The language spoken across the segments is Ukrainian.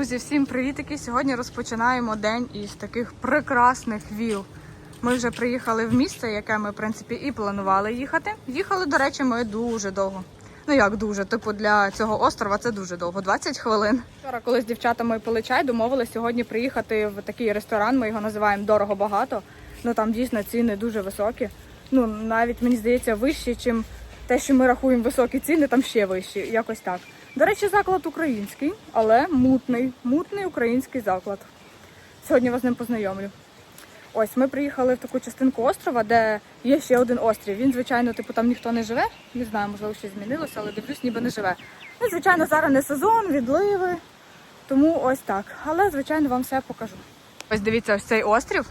Друзі, всім привітики! Сьогодні розпочинаємо день із таких прекрасних віл. Ми вже приїхали в місце, яке ми, в принципі, і планували їхати. Їхали, до речі, ми дуже довго. Ну як дуже, типу, для цього острова це дуже довго, 20 хвилин. Вчора, коли з дівчатами пили чай, домовилися сьогодні приїхати в такий ресторан. Ми його називаємо дорого багато. Ну там дійсно ціни дуже високі. Ну навіть мені здається, вищі, ніж те, що ми рахуємо високі ціни, там ще вищі. Якось так. До речі, заклад український, але мутний, мутний український заклад. Сьогодні вас з ним познайомлю. Ось ми приїхали в таку частинку острова, де є ще один острів. Він, звичайно, типу там ніхто не живе. Не знаю, можливо, щось змінилося, але дивлюсь, ніби не живе. Ну, звичайно, зараз не сезон, відливи. Тому ось так. Але, звичайно, вам все покажу. Ось дивіться, ось цей острів.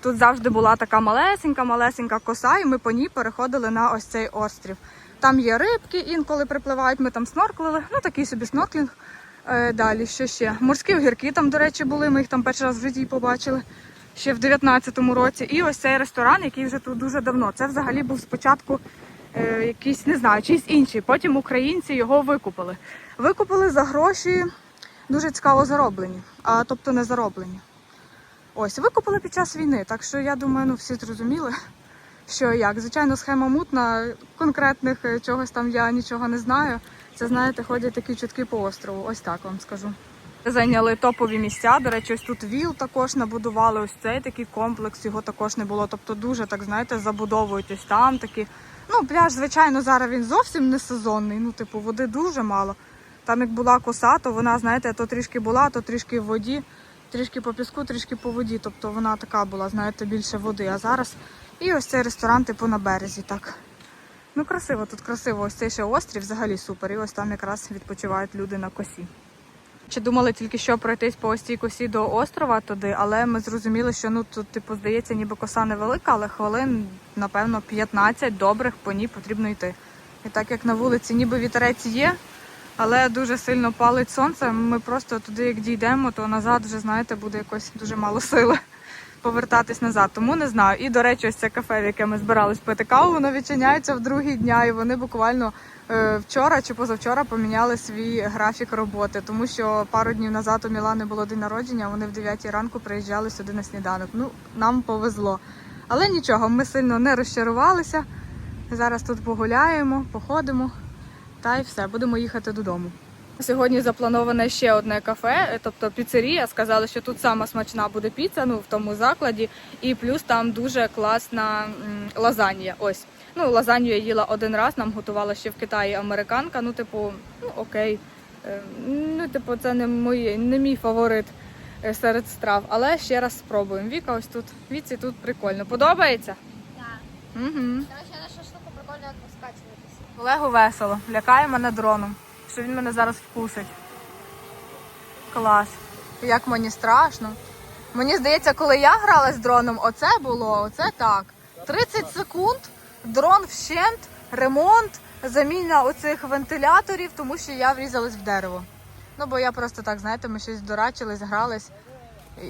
Тут завжди була така малесенька, малесенька коса, і ми по ній переходили на ось цей острів. Там є рибки, інколи припливають, ми там снорклили. Ну такий собі снорклінг. Е, далі, що ще? Морські огірки там, до речі, були. Ми їх там перший раз в житті побачили ще в 19-му році. І ось цей ресторан, який вже тут дуже давно. Це взагалі був спочатку е, якийсь, не знаю, чийсь інший. Потім українці його викупили. Викупили за гроші дуже цікаво зароблені, а тобто не зароблені. Ось, викупили під час війни, так що я думаю, ну всі зрозуміли, що і як. Звичайно, схема мутна, конкретних е, чогось там я нічого не знаю. Це, знаєте, ходять такі чутки по острову. Ось так вам скажу. Зайняли топові місця. До речі, ось тут віл також набудували. Ось цей такий комплекс, його також не було. Тобто дуже так, знаєте, забудовують ось там такі. Ну, пляж, звичайно, зараз він зовсім не сезонний. Ну, типу, води дуже мало. Там як була коса, то вона, знаєте, то трішки була, то трішки в воді, трішки по піску, трішки по воді. Тобто вона така була, знаєте, більше води. А зараз і ось цей ресторан, типу, на березі. так. Ну, красиво, тут красиво. Ось цей ще острів взагалі супер. І ось там якраз відпочивають люди на косі. Чи думали тільки що пройтись по ось цій косі до острова туди, але ми зрозуміли, що ну тут, типу, здається, ніби коса невелика, але хвилин, напевно, 15 добрих по ній потрібно йти. І так як на вулиці ніби вітерець є, але дуже сильно палить сонце, ми просто туди, як дійдемо, то назад вже, знаєте, буде якось дуже мало сили повертатись назад. Тому не знаю. І, до речі, ось це кафе, в яке ми збирались пити каву, воно відчиняється в другий дня, і вони буквально е, вчора чи позавчора поміняли свій графік роботи, тому що пару днів назад у Мілани було день народження, вони в 9 ранку приїжджали сюди на сніданок. Ну, нам повезло. Але нічого, ми сильно не розчарувалися. Зараз тут погуляємо, походимо та й все, будемо їхати додому. Сьогодні заплановане ще одне кафе, е, тобто піцерія. Сказали, що тут сама смачна буде піца, ну в тому закладі, і плюс там дуже класна м, лазанья. Ось. Ну, лазанью я їла один раз, нам готувала ще в Китаї американка. Ну, типу, ну окей. Е, Ну, типу, це не мій, не мій фаворит е, серед страв. Але ще раз спробуємо. Віка, ось тут. Віці тут прикольно. Подобається? Да. Угу. Короче, на штуку прикольно розкачуватися. Олегу весело, лякає мене дроном, що він мене зараз вкусить. Клас. Як мені страшно. Мені здається, коли я грала з дроном, оце було, оце так. 30 секунд, дрон вщент, ремонт, заміна оцих вентиляторів, тому що я врізалась в дерево. Ну, бо я просто так, знаєте, ми щось дорачились, грались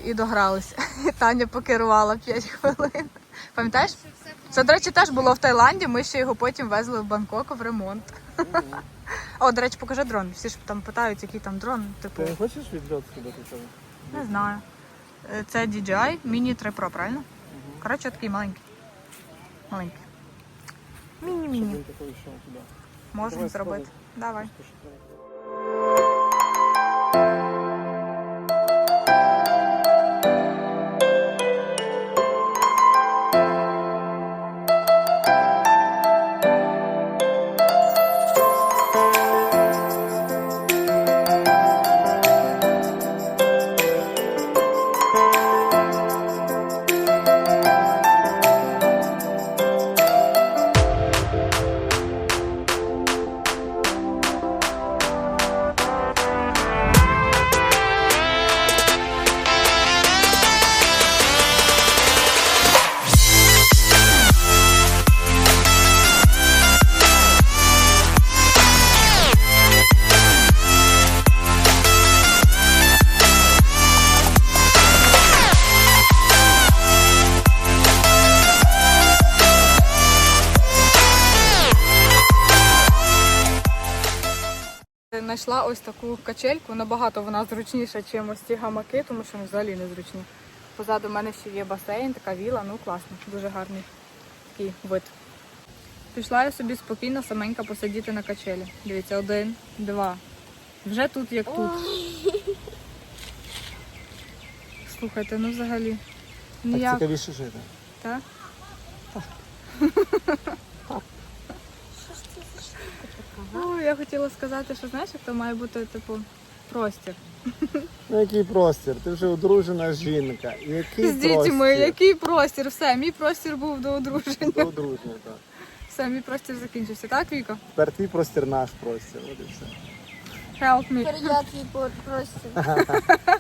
і, догрались. І Таня покерувала 5 хвилин. Пам'ятаєш? Це, до речі, теж було в Таїланді. Ми ще його потім везли в Бангкок в ремонт. О, до речі, покажи дрон. Всі ж там питають, який там дрон. Типу, Ти хочеш відльот сюди б? не знаю. Е, Це DJI Mini 3 Pro, правильно? Коротше, такий маленький. Маленький. Міні-міні. Він такий йшов туди. Можемо Давай зробити. сходи. Давай. Знайшла ось таку качельку. Набагато вона зручніша, ніж ось ці гамаки, тому що вони взагалі не зручні. Позаду мене ще є басейн, така віла, ну класно, дуже гарний такий вид. Пішла я собі спокійно саменька посидіти на качелі. Дивіться, один, два. Вже тут як тут. Слухайте, ну взагалі. Так цікавіше жити. так? Ну, я хотіла сказати, що знаєш, як то має бути, типу, простір. Ну який простір? Ти вже одружена жінка. Який З дітьми, простір? який простір? Все, мій простір був до одруження. Ти одружена, так. Все, мій простір закінчився, так, Віка? Тепер твій простір наш простір. От і все. Help me. Твій простір.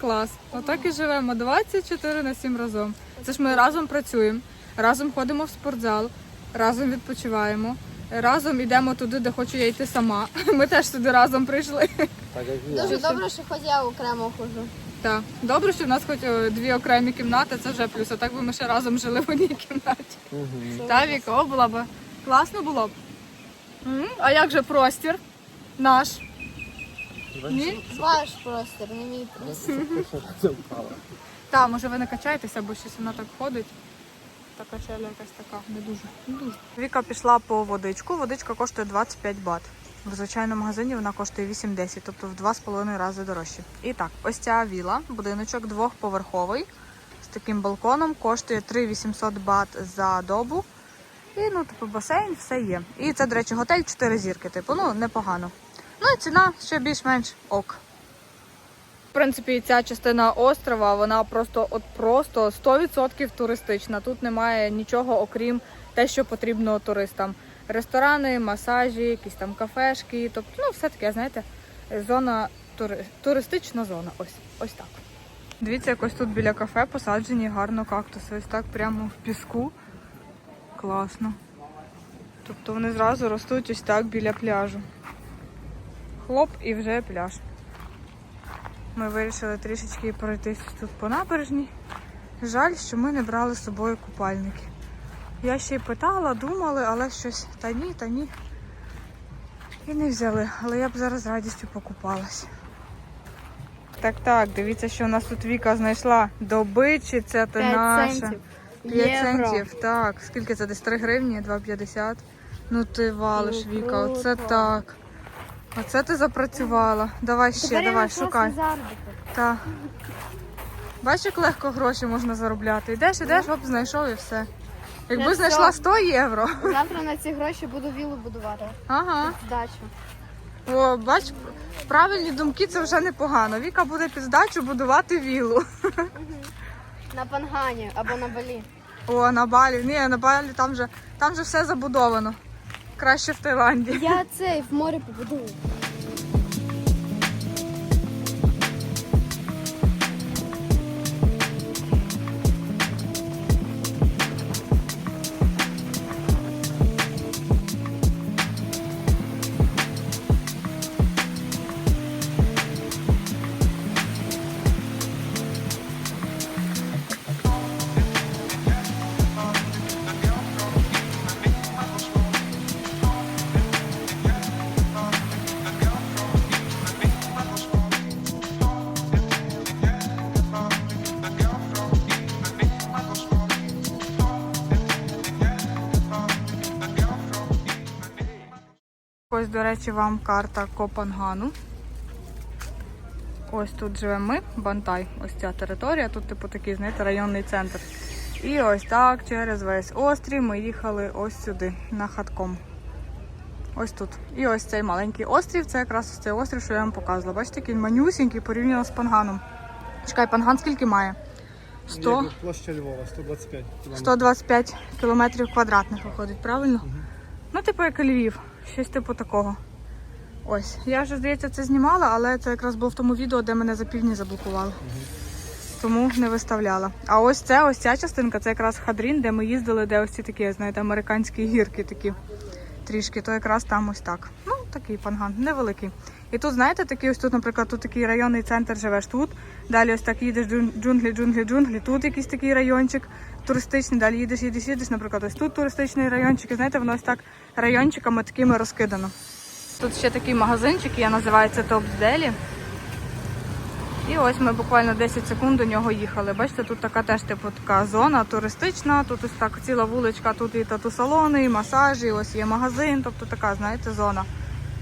Клас. Отак і живемо 24 на 7 разом. Це ж ми разом працюємо, разом ходимо в спортзал, разом відпочиваємо, разом йдемо туди, де хочу я йти сама. Ми теж сюди разом прийшли. Так як і я. Дуже добре, що хоч я окремо хожу. Так, добре, що в нас хоч е, дві окремі кімнати, це вже плюс. А так би ми ще разом жили в одній кімнаті. Мгм. Та Віка, о, було б класно було б. М, А як же простір наш? Ні? Ваш простір, не мій простір. Це впало. Та, може ви не качаєтеся, бо щось вона так ходить. Та качеля якась така, не дуже. Не дуже. Віка пішла по водичку. Водичка коштує 25 бат. В звичайному магазині вона коштує 8-10, тобто в 2,5 рази дорожче. І так, ось ця віла, будиночок двохповерховий з таким балконом, коштує 3800 бат за добу. І ну, типу, басейн, все є. І це, до речі, готель 4 зірки, типу, ну непогано. Ну і ціна ще більш-менш ок. Принципі, ця частина острова, вона просто от просто 100% туристична. Тут немає нічого, окрім те, що потрібно туристам. Ресторани, масажі, якісь там кафешки, тобто, ну, все таке, знаєте, зона тури... туристична зона. Ось ось так. Дивіться, якось тут біля кафе посаджені гарно кактуси. Ось так прямо в піску. Класно. Тобто вони зразу ростуть ось так біля пляжу. Хлоп і вже пляж. Ми вирішили трішечки пройтись тут по набережній. Жаль, що ми не брали з собою купальники. Я ще й питала, думали, але щось та ні, та ні. І не взяли, але я б зараз з радістю покупалась. Так, так, дивіться, що у нас тут Віка знайшла. Добичі, це ти наша. 5 центів, так. Скільки це десь 3 гривні, 2,50. Ну ти валиш, Ну, Віка, оце так. Оце ти запрацювала. Давай ще, давай, шукай. Так. Бачиш, як легко гроші можна заробляти. Йдеш, йдеш, оп, знайшов і все. Якби Це знайшла 100 євро. Завтра на ці гроші буду вілу будувати. Ага. Здачу. О, бач, правильні думки це вже непогано. Віка буде під здачу будувати віллу. На Пангані або на Балі. О, на Балі. Ні, на Балі там же, там же все забудовано. Краще в Таїланді. Я цей в морі побудую. Ось, до речі, вам карта Копангану. Ось тут живемо ми, Бантай. Ось ця територія. Тут, типу, такий, знаєте, районний центр. І ось так через весь острів ми їхали ось сюди, на хатком. Ось тут. І ось цей маленький острів, це якраз ось цей острів, що я вам показувала. Бачите, який манюсінький порівняно з Панганом. Чекай, Панган скільки має? 100? Площа Львова, 125 кілометрів. 125 кілометрів квадратних виходить, правильно? Ну, типу, як Львів, щось типу такого. Ось. Я вже, здається, це знімала, але це якраз було в тому відео, де мене за півдні заблокували. Тому не виставляла. А ось це, ось ця частинка, це якраз Хадрін, де ми їздили, де ось ці такі, знаєте, американські гірки такі трішки, то якраз там ось так. Ну, такий панган, невеликий. І тут, знаєте, такий ось тут, наприклад, тут такий районний центр живеш тут. Далі ось так їдеш джун- джунглі, джунглі, джунглі. Тут якийсь такий райончик туристичний. Далі їдеш, їдеш, їдеш. Наприклад, ось тут туристичний райончик. І знаєте, воно ось так райончиками такими розкидано. Тут ще такий магазинчик, я називається Топ Делі. І ось ми буквально 10 секунд до нього їхали. Бачите, тут така теж типу така зона туристична. Тут ось так ціла вуличка, тут і тату-салони, і масажі, ось є магазин, тобто така, знаєте, зона.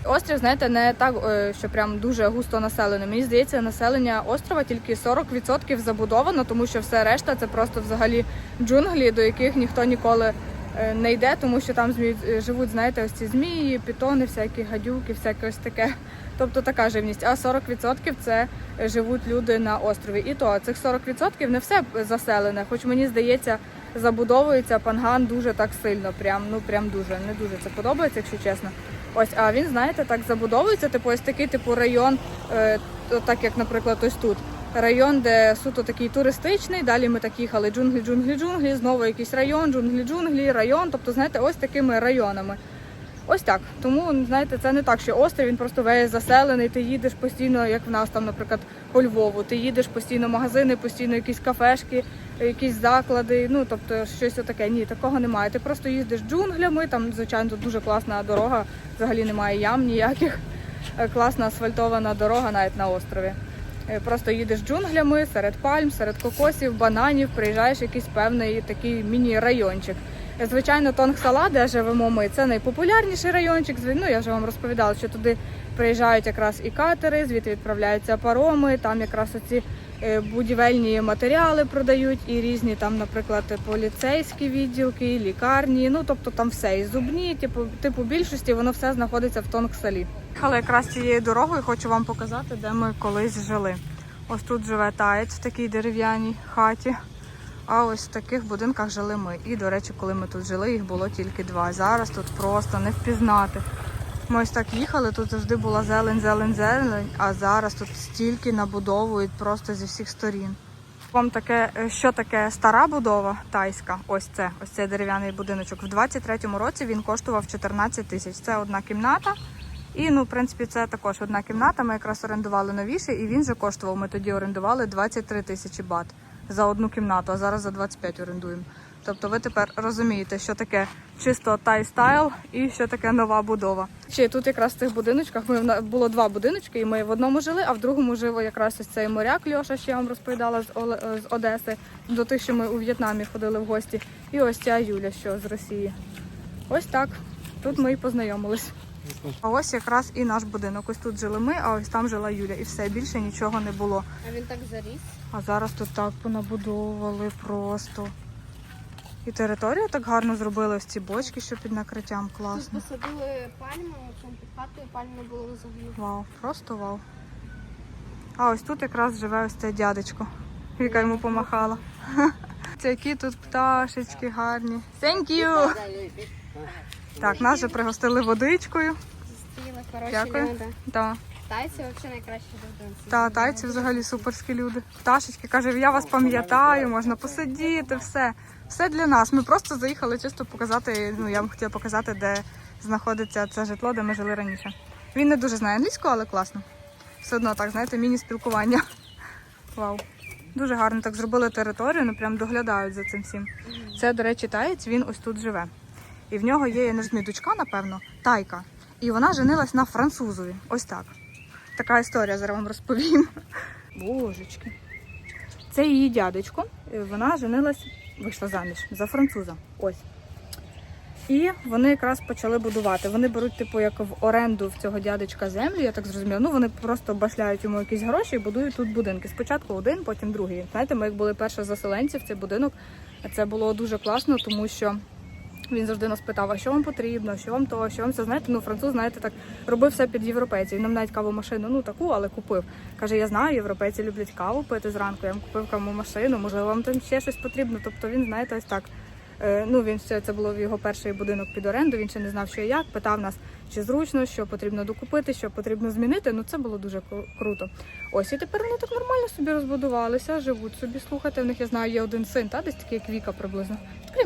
Острів, знаєте, не так, е, що прям дуже густо населений. Мені здається, населення острова тільки 40% забудовано, тому що все решта це просто взагалі джунглі, до яких ніхто ніколи е, не йде, тому що там е, живуть, знаєте, ось ці змії, пітони, всякі гадюки, всяке ось таке. Тобто така живність. А 40% це живуть люди на острові. І то цих 40% не все заселене, хоч мені здається, забудовується панган дуже так сильно. Прям ну прям дуже не дуже це подобається, якщо чесно. Ось, а він, знаєте, так забудовується, типу, ось такий типу район, е, так як, наприклад, ось тут. Район, де суто такий туристичний. Далі ми так їхали джунглі, джунглі, джунглі, знову якийсь район, джунглі, джунглі, район. Тобто, знаєте, ось такими районами. Ось так. Тому, знаєте, це не так, що острів він просто весь заселений. Ти їдеш постійно, як в нас там, наприклад, по Львову. Ти їдеш постійно в магазини, постійно якісь кафешки, якісь заклади. Ну тобто щось таке. Ні, такого немає. Ти просто їздиш джунглями. Там, звичайно, дуже класна дорога. Взагалі немає ям ніяких. Е, Класна асфальтована дорога навіть на острові. Е, Просто їдеш джунглями серед пальм, серед кокосів, бананів, приїжджаєш в якийсь певний такий міні-райончик. Е, Звичайно, Тонгсала, де живемо ми, це найпопулярніший райончик. Ну, я вже вам розповідала, що туди приїжджають якраз і катери, звідти відправляються пароми, там якраз оці будівельні матеріали продають, і різні там, наприклад, поліцейські відділки, лікарні. Ну тобто там все, і зубні, типу, типу більшості воно все знаходиться в Тонгсалі. Їхали якраз цією дорогою, хочу вам показати, де ми колись жили. Ось тут живе таєць в такій дерев'яній хаті. А ось в таких будинках жили ми. І, до речі, коли ми тут жили, їх було тільки два. Зараз тут просто не впізнати. Ми ось так їхали, тут завжди була зелень, зелень, зелень, а зараз тут стільки набудовують просто зі всіх сторін. Вам таке, е, що таке стара будова тайська? Ось це, ось цей дерев'яний будиночок. В 23-му році він коштував 14 тисяч. Це одна кімната. І ну, в принципі, це також одна кімната. Ми якраз орендували новіше, і він же коштував. Ми тоді орендували 23 тисячі бат за одну кімнату, а зараз за 25 орендуємо. Тобто ви тепер розумієте, що таке чисто тай стайл і що таке нова будова. Ще тут якраз в цих будиночках ми було два будиночки, і ми в одному жили, а в другому жив якраз ось цей моряк Льоша, що я вам розповідала з, Оле- з Одеси, до тих, що ми у В'єтнамі ходили в гості. І ось ця Юля, що з Росії. Ось так. Тут ми і познайомились. А ось якраз і наш будинок. Ось тут жили ми, а ось там жила Юля. І все більше нічого не було. А він так заріс. А зараз тут так понабудовували просто. І територію так гарно зробили ось ці бочки, що під накриттям Тут посадили пальму, чим під хатою пальми було взагалі. Вау, просто вау. А ось тут якраз живе ось цей дядечко, яка йому помахала. Це які тут пташечки гарні. Thank you! Так, нас вже пригостили водичкою. Зустріли хороші Дякую. люди. Да. Тайці взагалі найкращі люди. Та тайці взагалі суперські люди. Пташечки каже, я вас пам'ятаю, можна посидіти, все. Все для нас. Ми просто заїхали чисто показати. Ну я вам хотіла показати, де знаходиться це житло, де ми жили раніше. Він не дуже знає англійську, але класно. Все одно так, знаєте, міні-спілкування. Вау. Дуже гарно так зробили територію, ну прям доглядають за цим всім. Це, до речі, таєць, він ось тут живе. І в нього є, я не розумію, дочка, напевно, тайка. І вона женилась на французові. Ось так. Така історія зараз вам розповім. Божечки. Це її дядечко. Вона женилась, вийшла заміж за француза. Ось. І вони якраз почали будувати. Вони беруть, типу, як в оренду в цього дядечка землю, я так зрозуміла. Ну вони просто башляють йому якісь гроші і будують тут будинки. Спочатку один, потім другий. Знаєте, ми як були перші заселенці в цей будинок, це було дуже класно, тому що він завжди нас питав, а що вам потрібно, що вам то, що вам це знаєте. Ну, француз, знаєте, так робив все під європейців. Він нам навіть кавомашину, ну таку, але купив. Каже, я знаю, європейці люблять каву пити зранку. Я вам купив кавомашину, можливо, вам там ще щось потрібно. Тобто він, знаєте, ось так. Е, Ну, він ще це було в його перший будинок під оренду. Він ще не знав, що і як. Питав нас, чи зручно, що потрібно докупити, що потрібно змінити. Ну це було дуже круто. Ось і тепер вони так нормально собі розбудувалися, живуть собі. Слухайте, в них я знаю, є один син, та десь такий як Віка приблизно.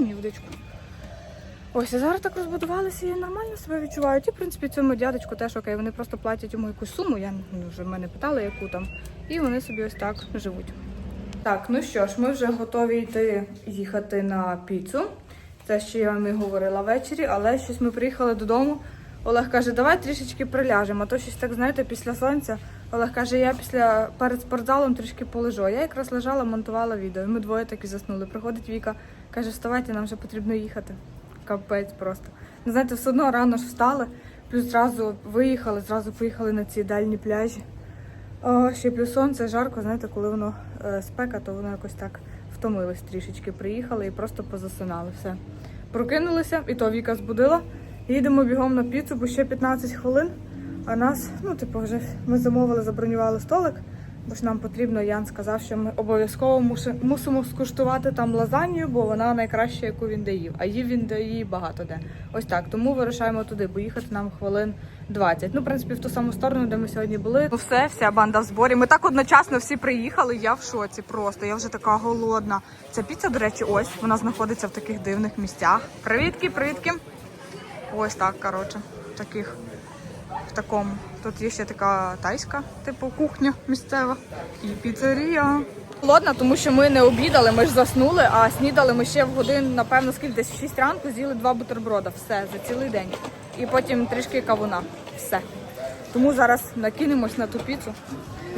Мені водичку. Ось і зараз так розбудувалися і нормально себе відчувають. І в принципі цьому дядечку теж окей. Вони просто платять йому якусь суму. Я ну, вже мене питала, яку там, і вони собі ось так живуть. Так, ну що ж, ми вже готові йти їхати на піцу. Це ще я вам і говорила ввечері, але щось ми приїхали додому. Олег каже, давай трішечки приляжемо, а то щось так, знаєте, після сонця. Олег каже, я після перед спортзалом трішки полежу. А Я якраз лежала, монтувала відео. І ми двоє так заснули. Приходить Віка, каже, вставайте, нам вже потрібно їхати. Капець просто. Ну, знаєте, все одно рано ж встали, плюс зразу виїхали, зразу поїхали на ці дальні пляжі. О, ще плюс сонце, жарко, знаєте, коли воно е, спека, то воно якось так втомилось трішечки. Приїхали і просто позасинали. Все. Прокинулися, і то Віка збудила. Їдемо бігом на піцу, бо ще 15 хвилин. А нас, ну, типу, вже ми замовили, забронювали столик, бо ж нам потрібно, Ян сказав, що ми обов'язково мусимо скуштувати там лазанью, бо вона найкраща, яку він де. А їв він її багато де. Ось так. Тому вирушаємо туди, бо їхати нам хвилин 20. Ну, в принципі, в ту саму сторону, де ми сьогодні були. Ну все, вся банда в зборі. Ми так одночасно всі приїхали. Я в шоці просто. Я вже така голодна. Ця піца, до речі, ось вона знаходиться в таких дивних місцях. Привітки, привітки. Ось так, коротше, таких в такому. Тут є ще така тайська, типу кухня місцева і піцерія. Холодна, тому що ми не обідали, ми ж заснули, а снідали ми ще в годин, напевно, скільки десь в 6 ранку з'їли два бутерброда. Все, за цілий день. І потім трішки кавуна. Все. Тому зараз накинемось на ту піцу,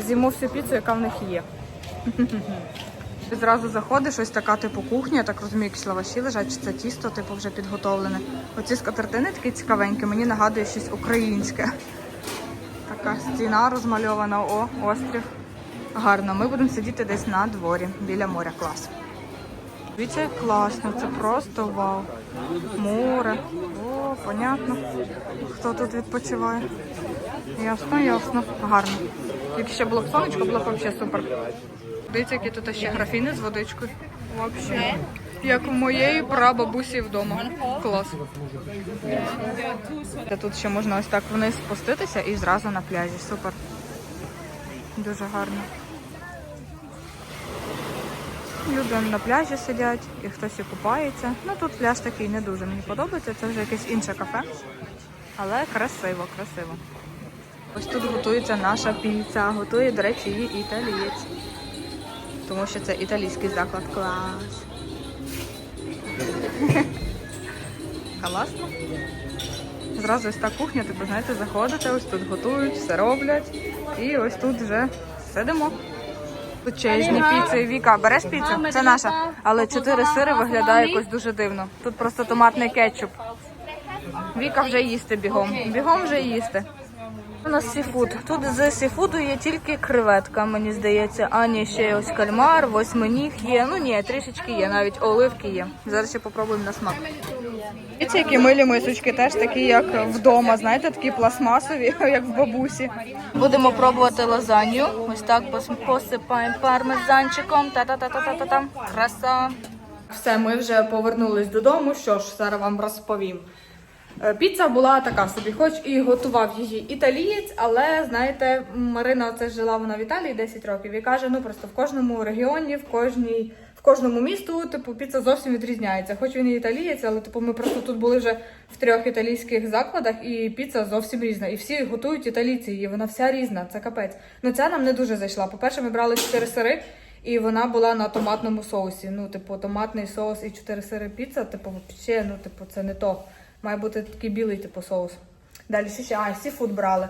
з'їмо всю піцу, яка в них є. Ти зразу заходиш, ось така типу кухня, я так розумію, якісь лаваші лежать, чи це тісто, типу, вже підготовлене. Оці скатертини такі цікавенькі, мені нагадує щось українське. Така стіна розмальована, о, острів. Гарно. Ми будемо сидіти десь на дворі, біля моря. Клас. Дивіться, як класно, це просто вау. Море. О, понятно. Хто тут відпочиває? Ясно, ясно. Гарно. Якщо ще було б сонечко, було б взагалі супер. Дивіться, які тут ще графіни з водичкою. Вообще. Як у моєї прабабусі вдома. Клас. Тут ще можна ось так вниз спуститися і зразу на пляжі. Супер. Дуже гарно. Люди на пляжі сидять і хтось і купається. Ну тут пляж такий не дуже мені подобається. Це вже якесь інше кафе. Але красиво, красиво. Ось тут готується наша піца. Готує, до речі, її італієць. Тому що це італійський заклад. Клас. Класно. Зразу ось та кухня, типу, знаєте, заходите, ось тут готують, все роблять. І ось тут вже сидимо. Величезні піци. Віка, береш піцу? Це наша. Але чотири сири виглядає якось дуже дивно. Тут просто томатний кетчуп. Віка вже їсти бігом. Бігом вже їсти. У нас сіфуд. Тут з сіфуду є тільки креветка, мені здається. А ні, ще ось кальмар, восьминіг є. Ну ні, трішечки є, навіть оливки є. Зараз ще попробуємо на смак. Дивіться, які милі мисочки, теж такі, як вдома, знаєте, такі пластмасові, як в бабусі. Будемо пробувати лазанью. Ось так пос- посипаємо пармезанчиком. Та-та-та-та-та-та. Краса. Все, ми вже повернулись додому. Що ж, зараз вам розповім. Е, Піца була така собі, хоч і готував її італієць, але знаєте, Марина це жила вона в Італії 10 років і каже: ну просто в кожному регіоні, в кожній, в кожному місту, типу, піца зовсім відрізняється. Хоч він і італієць, але типу ми просто тут були вже в трьох італійських закладах, і піца зовсім різна. І всі готують італійці її, вона вся різна, це капець. Ну ця нам не дуже зайшла. По-перше, ми брали 4 сири. І вона була на томатному соусі. Ну, типу, томатний соус і 4 сири піца, типу, взагалі, ну, типу, це не то. Має бути такий білий, типу, соус. Далі ще ще, а, сіфуд брали.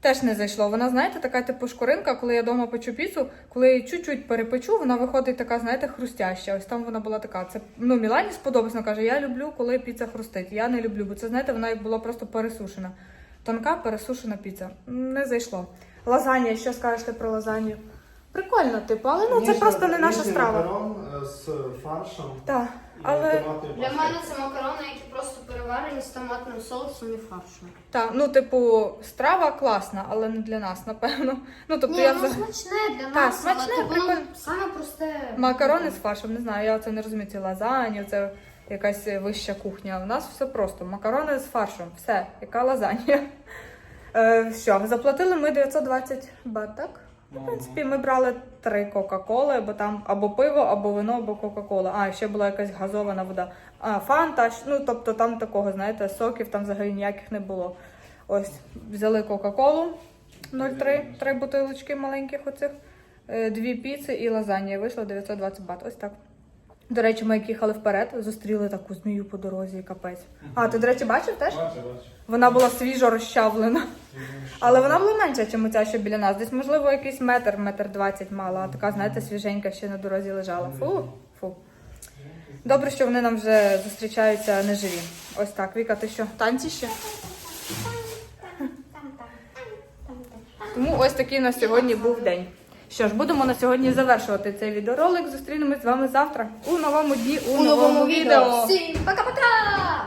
Теж не зайшло. Вона, знаєте, така типу шкоринка, коли я вдома печу піцу, коли я чуть-чуть перепечу, вона виходить така, знаєте, хрустяща. Ось там вона була така. Це ну, Мілані сподобалось, вона каже, я люблю, коли піца хрустить. Я не люблю, бо це, знаєте, вона як була просто пересушена. Тонка пересушена піца. Не зайшло. Лазанія, що скажете про лазанью? Прикольно, типу, але ну це просто не наша страва. Макарон е, з фаршем. Так, і але томатною Для пастою. мене це макарони, які просто переварені з томатним соусом і фаршем. так, ну, типу, страва класна, але не для нас, напевно. Ну, тобто Ні, я ну взаг- смачне для Так, нас, смачне, але типу, ну, саме просте. Макарони з фаршем, не знаю, я це не розумію. Ці лазанью, це якась вища кухня. У нас все просто. Макарони з фаршем. Все, яка лазанья. Е, що, заплатили ми 920 бат, так? Ну, В принципі, ми брали три Кока-Коли, бо там або пиво, або вино, або Кока-Кола. А, ще була якась газована вода. А, фанта, ну тобто там такого, знаєте, соків там взагалі ніяких не було. Ось, взяли Кока-Колу 0,3, три бутилочки маленьких оцих, е, дві піци і лазанія. Вийшло 920 бат. Ось так. До речі, ми як їхали вперед, зустріли таку змію по дорозі, капець. А, ти, до речі, бачив теж? Бачу, бачу. Вона була свіжо розчавлена. Але вона була менша, ніж ця, що біля нас. Десь, можливо, якийсь метр, метр двадцять мала, а така, знаєте, свіженька ще на дорозі лежала. Фу, фу. Добре, що вони нам вже зустрічаються неживі. Ось так. Віка, ти що? Танці ще? Тому ось такий у нас сьогодні був день. Що ж, будемо на сьогодні завершувати цей відеоролик. Зустрінемось з вами завтра у новому дні, у, У новому відео. Всім пока-пока!